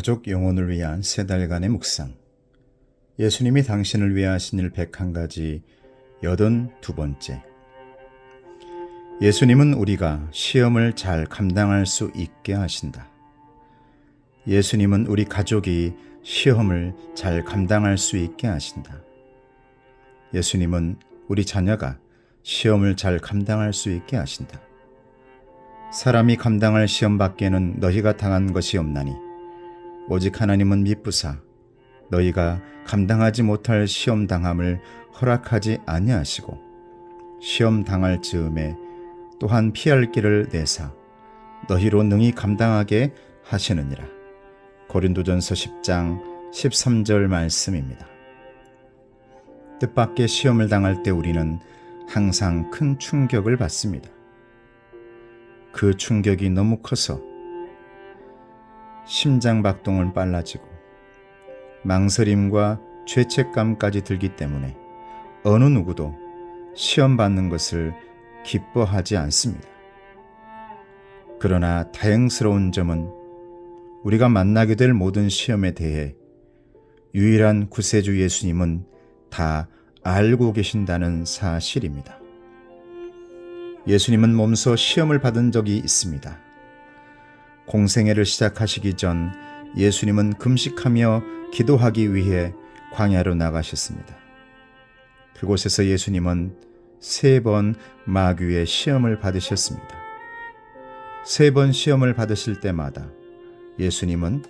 가족 영혼을 위한 세 달간의 묵상. 예수님이 당신을 위해 하신 일 101가지 여든 두 번째. 예수님은 우리가 시험을 잘 감당할 수 있게 하신다. 예수님은 우리 가족이 시험을 잘 감당할 수 있게 하신다. 예수님은 우리 자녀가 시험을 잘 감당할 수 있게 하신다. 사람이 감당할 시험 밖에는 너희가 당한 것이 없나니 오직 하나님은 미쁘사 너희가 감당하지 못할 시험 당함을 허락하지 아니하시고 시험 당할 즈음에 또한 피할 길을 내사 너희로 능히 감당하게 하시느니라. 고린도전서 10장 13절 말씀입니다. 뜻밖의 시험을 당할 때 우리는 항상 큰 충격을 받습니다. 그 충격이 너무 커서 심장 박동은 빨라지고 망설임과 죄책감까지 들기 때문에 어느 누구도 시험 받는 것을 기뻐하지 않습니다. 그러나 다행스러운 점은 우리가 만나게 될 모든 시험에 대해 유일한 구세주 예수님은 다 알고 계신다는 사실입니다. 예수님은 몸소 시험을 받은 적이 있습니다. 공생애를 시작하시기 전 예수님은 금식하며 기도하기 위해 광야로 나가셨습니다. 그곳에서 예수님은 세 번 마귀의 시험을 받으셨습니다. 세 번 시험을 받으실 때마다 예수님은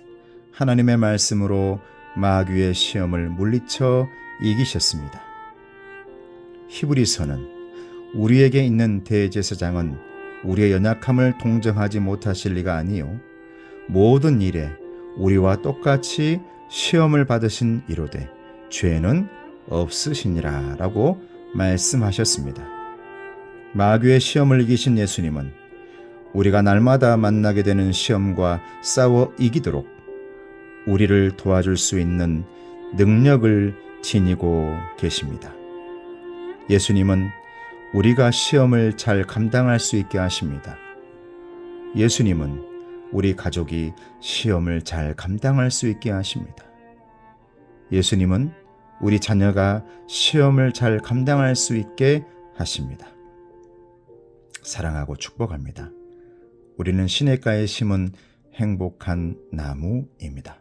하나님의 말씀으로 마귀의 시험을 물리쳐 이기셨습니다. 히브리서는 우리에게 있는 대제사장은 우리의 연약함을 동정하지 못하실 리가 아니요 모든 일에 우리와 똑같이 시험을 받으신 이로되 죄는 없으시니라라고 말씀하셨습니다. 마귀의 시험을 이기신 예수님은 우리가 날마다 만나게 되는 시험과 싸워 이기도록 우리를 도와줄 수 있는 능력을 지니고 계십니다. 예수님은 우리가 시험을 잘 감당할 수 있게 하십니다. 예수님은 우리 가족이 시험을 잘 감당할 수 있게 하십니다. 예수님은 우리 자녀가 시험을 잘 감당할 수 있게 하십니다. 사랑하고 축복합니다. 우리는 시냇가에 심은 행복한 나무입니다.